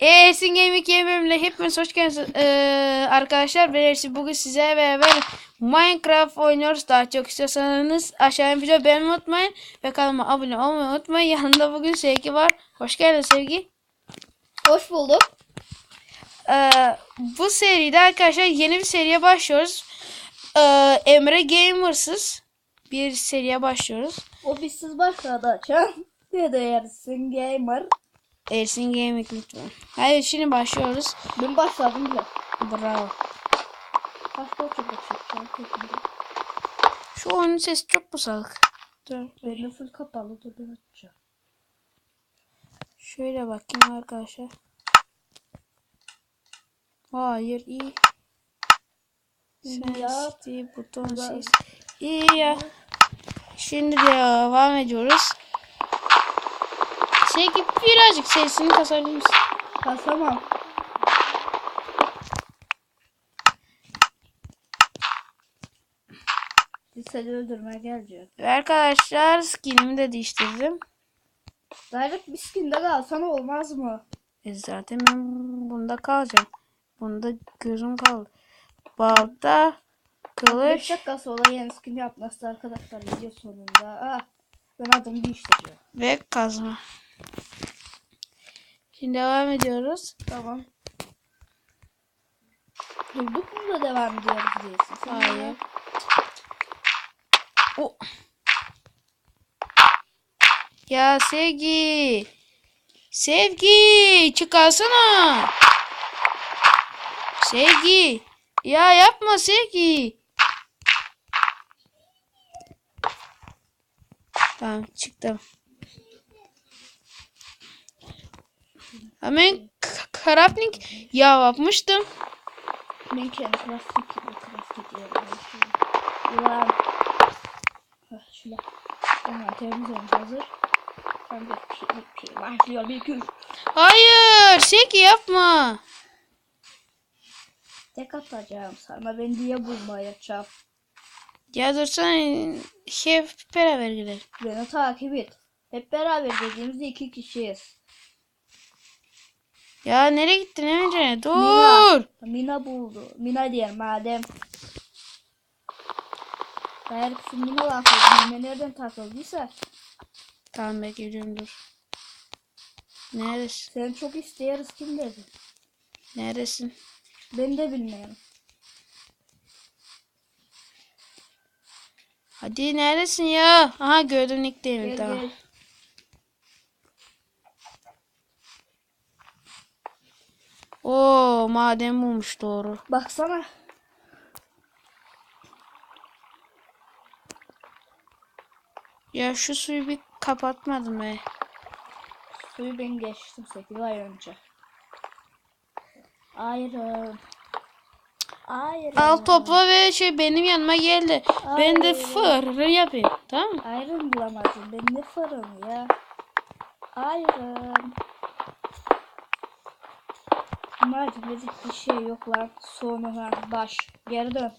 Esin Gaming bölümüne hepiniz hoş geldiniz Ee, arkadaşlar. Ben Ersin. Bugün size beraber Minecraft oynuyoruz. Daha çok istiyorsanız aşağıya video beğenmeyi unutmayın. Ve kanalıma abone olmayı unutmayın. Yanında bugün Sevgi var. Hoş geldin Sevgi. Hoş bulduk. Ee, bu seride arkadaşlar yeni bir seriye başlıyoruz. Ee, Emre Gamers'ız bir seriye başlıyoruz. O bizsiz başladı açan. Ne değersin gamer. Ersin Gaming lütfen. Hayır şimdi başlıyoruz. Ben başladım bile. Bravo. Başka o çok açacağım. Şu oyunun sesi çok musallık. Dur. Benim full kapalı dur ben açacağım. Şöyle bakayım arkadaşlar. Hayır iyi. Sensitive buton ses. İyi ya. Şimdi devam ediyoruz. Sevgi birazcık sesini kasabilir misin? Kasamam. Seni öldürmeye gelecek. Ve arkadaşlar skinimi de değiştirdim. Direkt bir skinde kalsan olmaz mı? E zaten ben bunda kalacağım. Bunda gözüm kaldı. Balta, 5 kılıç. dakika sonra yeni skin yapması arkadaşlar video sonunda. Ah, ben adımı değiştireceğim. ve kazma. Şimdi devam ediyoruz. Tamam. Durduk mu da devam ediyoruz diyorsun. Hayır. O. Ya Sevgi. Sevgi çıkarsana. Sevgi. Ya yapma Sevgi. Tamam çıktım. Hemen karapnik ya yapmıştım. Ben plastik yerim. Ulan. Şöyle. Tamam temizlemiş hazır. Ben bir şey, bir şey başlıyor gün. Hayır Sevgi yapma. Tek atacağım sana ben diye bulmayacağım. Ya dursana hep beraber gidelim. Beni takip et. Hep beraber dediğimizde iki kişiyiz. Ya nereye gittin Emre? Dur. Mina. Mina buldu. Mina diyelim madem. Eğer şu Mina lafı Mina nereden takıldıysa Tamam ben geliyorum dur. Neredesin? seni çok isteyeriz kim dedi. Neredesin? Ben de bilmiyorum. Hadi neredesin ya? Aha gördüm Nick değil mi? Tamam. gel. Oo maden bulmuş doğru. Baksana. Ya şu suyu bir kapatmadım be. Suyu ben geçtim 8 ay önce. Ayrım. Ayrım. Al topla ve şey benim yanıma geldi. Ben de fırın yapayım. Tamam mı? Ayrım bulamadım. Ben ne fırını ya. Ayrım. Dedik bir şey yok lan. Sonuna baş. Geri dön.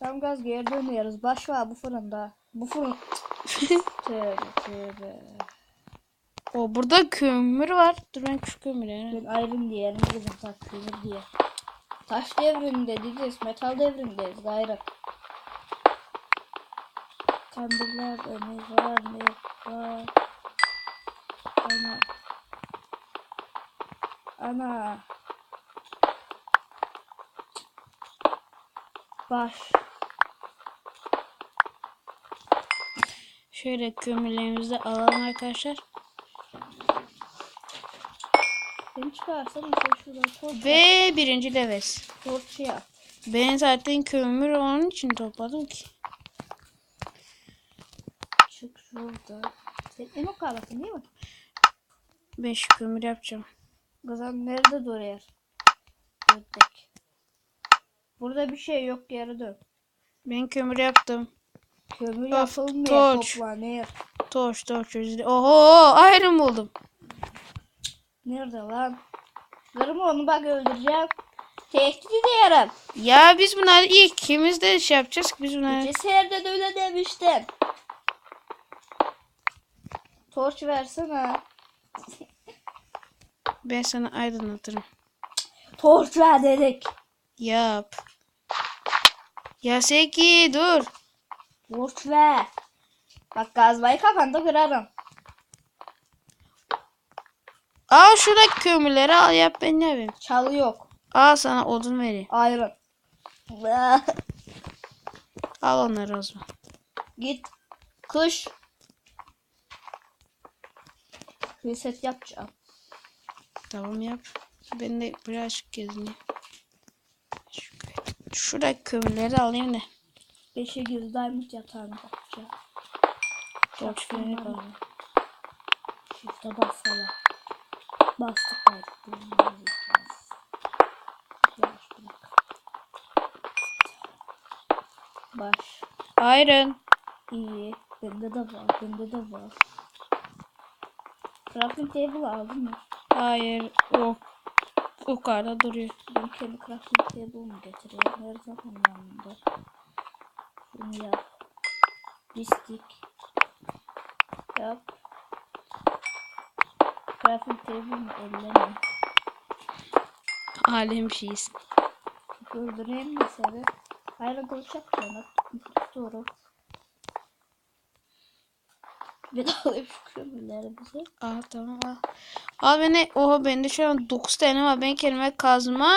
Tam gaz geri dönüyoruz. Baş var bu fırında. Bu fırın. tövbe tövbe. O burada kömür var. Dur ben şu kömürü. Ben ayrım diyelim bizim takvimir diye. Taş devrinde değiliz, metal devrindeyiz gayrı. Kandiller ne var ne var. Ana. Ana. Baş. Şöyle kömürlerimizi alalım arkadaşlar. Beni şuradan torç Ve birinci leves. torç yap. Ben zaten kömür onun için topladım ki. Çık şurada. Sen en o kahvaltı değil mi? Ben şu kömür yapacağım. Kızım nerede duruyor? Ördek. Burada bir şey yok geri dön. Ben kömür yaptım. Kömür Of, yapılmıyor torç. toplanıyor. Torç torç Oho iron buldum. Nerede lan? Kırma onu bak öldüreceğim. Tehdit ediyorum. Ya biz bunları ilk ikimiz de şey yapacağız ki biz bunları. Ceserde de öyle demiştim. Torç versene. Ben sana aydınlatırım. Torç ver dedik. Yap. Ya Seki dur. Torç ver. Bak gazmayı kafanda kırarım. Al şuradaki kömürleri al yap ben ne yapayım. Çalı yok. Al sana odun vereyim. Ayrın. Al onları o zaman. Git. Kış. Reset yapacağım. Tamam yap. Ben de birazcık gezineyim. Şu- Şuradaki kömürleri alayım da. Beşe yapacağım. Torç vererek alayım. Shift'e basalım. Bastık artık. Baş. Iron. İyi. Bende de var. Bende de var. Crafting table aldın mı? Hayır. O yukarıda duruyor. Ben kendi crafting table'ımı getiriyorum. Her zaman yanımda. Bunu yap. Bistik. Yap. Crafting table'ımı elleme. Alem şeyiz. Öldüreyim mi seni? Hayır kılıç yapacağım. Doğru. Daha alayım şu kömürlerimizi. Al tamam al. Al beni. Oha bende şu an 9 tane var. Ben kelime kazma.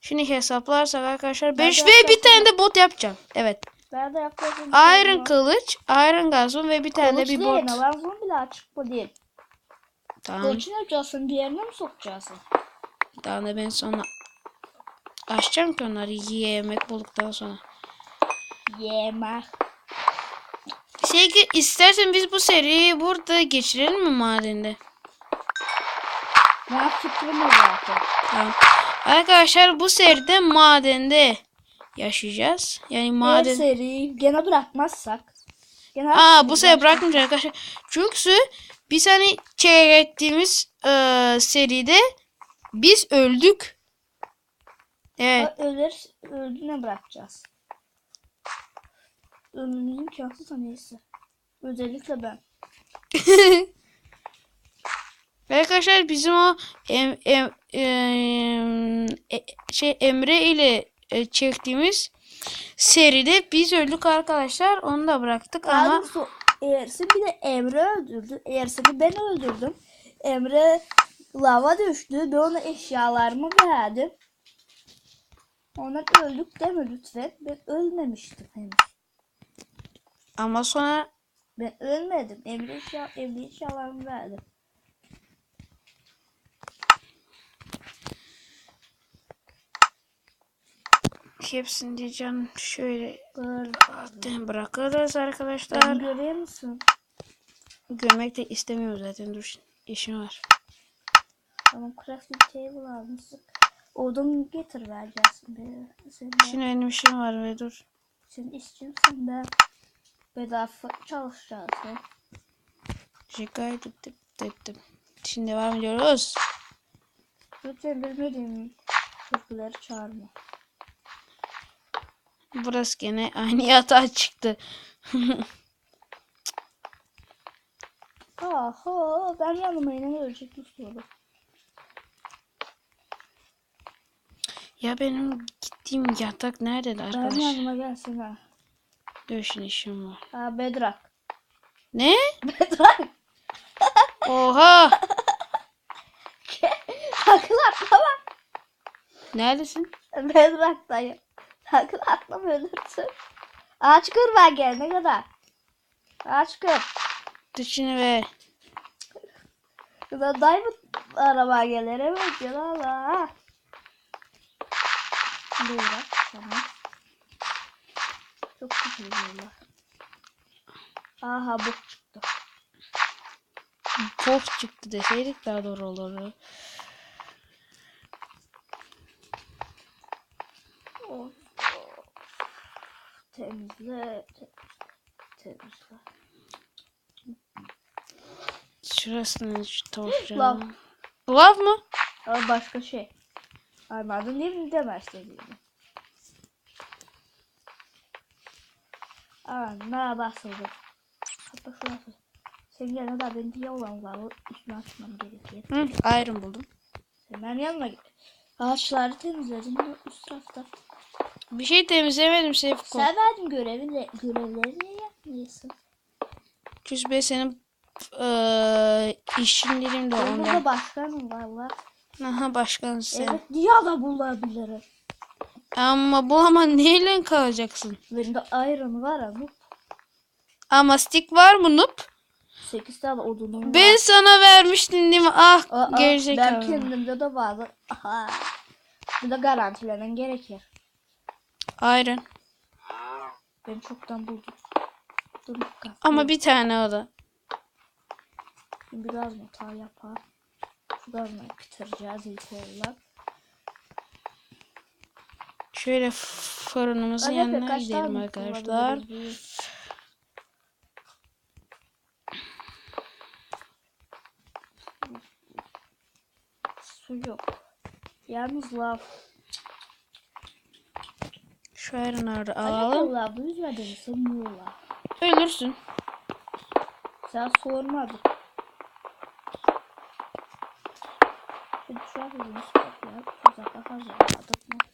Şimdi hesaplarsak arkadaşlar 5 de ve bir tane de bot yapacağım. Evet. Ben de yaklaşık. Iron kılıç, iron gazon ve bir tane de Kılıç bir değil. bot. Navazon bile açık bu değil. Tamam. Kılıç ne yapacaksın? Bir yerine mi sokacaksın? Daha da ben sonra açacağım ki onları yemek bulduktan sonra. Yeme. Sevgi istersen biz bu seriyi burada geçirelim mi madende? Ne yaptıklarım zaten. Tamam. Arkadaşlar bu seride madende yaşayacağız. Yani Her maden... seriyi gene bırakmazsak. Gene Aa bu sefer bırakmayacağız arkadaşlar. Çünkü biz hani çektiğimiz eee seride biz öldük. Evet. Ölür, öldüğüne bırakacağız. İmkansız da neyse. Özellikle ben. Arkadaşlar bizim o em, em, em, e- şey Emre ile e, çektiğimiz seride biz öldük arkadaşlar. Onu da bıraktık Daha ama doğrusu Ersin bir de Emre öldürdü. Ersin'i ben öldürdüm. Emre lava düştü. Ben ona eşyalarımı verdim. Ondan öldük deme lütfen. Ben ölmemiştim henüz. Ama sonra Ben ölmedim. Emre eşya, Emre eşyalarımı verdim. hepsini diyeceğim şöyle Böyle. bırakırız Ben arkadaşlar. görüyor musun? Görmek de istemiyorum zaten dur işim var. Tamam crafting table almıştık. Odun getir de, Şimdi benim işim var ve dur. sen istiyorsan ben bedava çalışacağız. Şikayet ettim. ettim. Şimdi devam ediyoruz. Lütfen bilmediğim türküleri çağırma. Burası gene aynı yatağa çıktı. Aha ben yanıma yine ölecek istiyorum. Ya benim gittiğim yatak nerede Ben arkadaş? yanıma gelsin ha. Şimdi işim var. Ha Bedrak. Ne? Bedrak. Oha! Sakın atlama. Neredesin? Bedrak dayı. Sakın atlama ölürsün. Ağaç kır ben gelene kadar. Ağaç kır. Dur şimdi be. Kıza diamond araba gelir evet gel Allah. Buyurun tamam. Çok güzel. Aha bu çıktı. Pop çıktı deseydik daha doğru olurdu. Of. Temizle, temizle, temizle. Şurasını şu tavşan. Lav. Lav mı? Ama başka şey. Değil mi demez dediğimi. Aa, ne basıldı. Kapat şurası. Senin yanına da benim bir olan var. O üstünü açmam gerekiyor. Hı, iron buldum. Sen benim yanıma git. Ağaçları temizledim de üst tarafta. Bir şey temizlemedim Seyfko. Sen verdin görevi de, görevleri niye yapmıyorsun? Çünkü ben senin eee işçilerim de Ben ondan. burada başkanım valla. Aha başkan sen. Evet diye da bulabilirim. Ama bulaman neyle kalacaksın? Benim de iron var ama. Ama stick var mı Nup? 8 tane odunum var. Ben sana vermiştim değil mi? Ah Aa, gerizekalı. Ben kendimde de vardı. Aha. Bu da garantilemen gerekir. Iron. Ben çoktan buldum. Dur. Ama bir tane o da. Şimdi biraz hata yapar. Şuradan bitireceğiz ilk olarak. Şöyle fırınımızın Hadi yanına gidelim arkadaşlar. Su yok. Yalnız lav. Şu iron'ları Alalım. Lav lav? Ölürsün. Sen sormadın. Şimdi şu an bizim spotlar tuzakla hazırladık mı?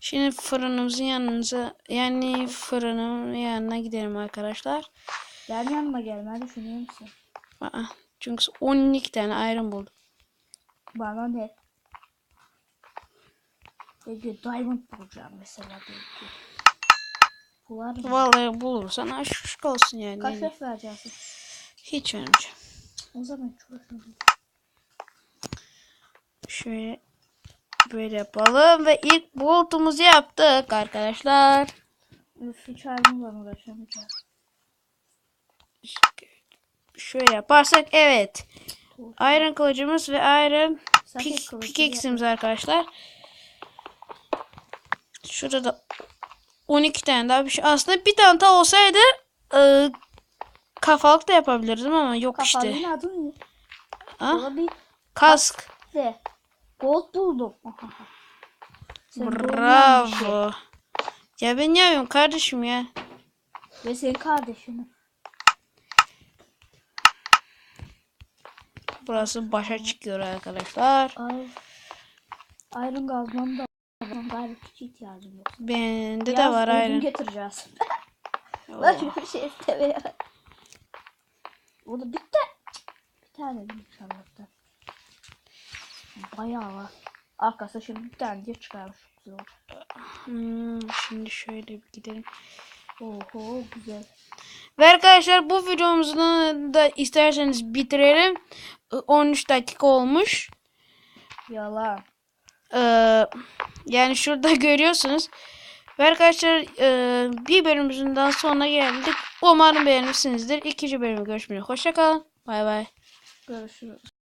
Şimdi fırınımızın yanınıza yani fırının yanına gidelim arkadaşlar. Ben yanıma gelmeyi düşünüyor musun? Aa, çünkü 12 tane iron buldum. Bana ne? Belki diamond bulacağım mesela belki. Bular mı? Vallahi bulursan aşk olsun yani. Kaç F vereceksin? Hiç vermeyeceğim. O zaman çok. Şöyle böyle yapalım ve ilk bulutumuzu yaptık arkadaşlar. Üf hiç halimle uğraşamayacağım. Şöyle yaparsak evet. Iron kılıcımız ve iron pickaxe'imiz arkadaşlar. Şurada da 12 tane daha bir şey. Aslında bir tane daha olsaydı e, kafalık da yapabilirdim ama yok Kafalığın işte. adı ne? Ha? Kask. de gold buldum. Sen yapmışsın. Bravo. Ya ben ne yapıyorum kardeşim ya. Ve senin kardeşinin. Burası başa çıkıyor arkadaşlar. Ay. Iron gazmam da var. Gayret hiç ihtiyacım yok. Bende de var iron. getireceğiz. Lan şöyle bir şey istemiyor. O da bitti. Bir tane bir Allah'tan. Bayağı var. Arkası şimdi bir tane diye çıkarmış. Güzel oldu. Hmm, şimdi şöyle bir gidelim. Oho güzel. Ve arkadaşlar bu videomuzu da isterseniz bitirelim. Ee, 13 dakika olmuş. Yalan. Ee, yani şurada görüyorsunuz. Ve arkadaşlar e, bir bölümümüzün daha sonuna geldik. Umarım beğenmişsinizdir. İkinci bölümü görüşmek üzere. Hoşçakalın. Bay bay. Görüşürüz.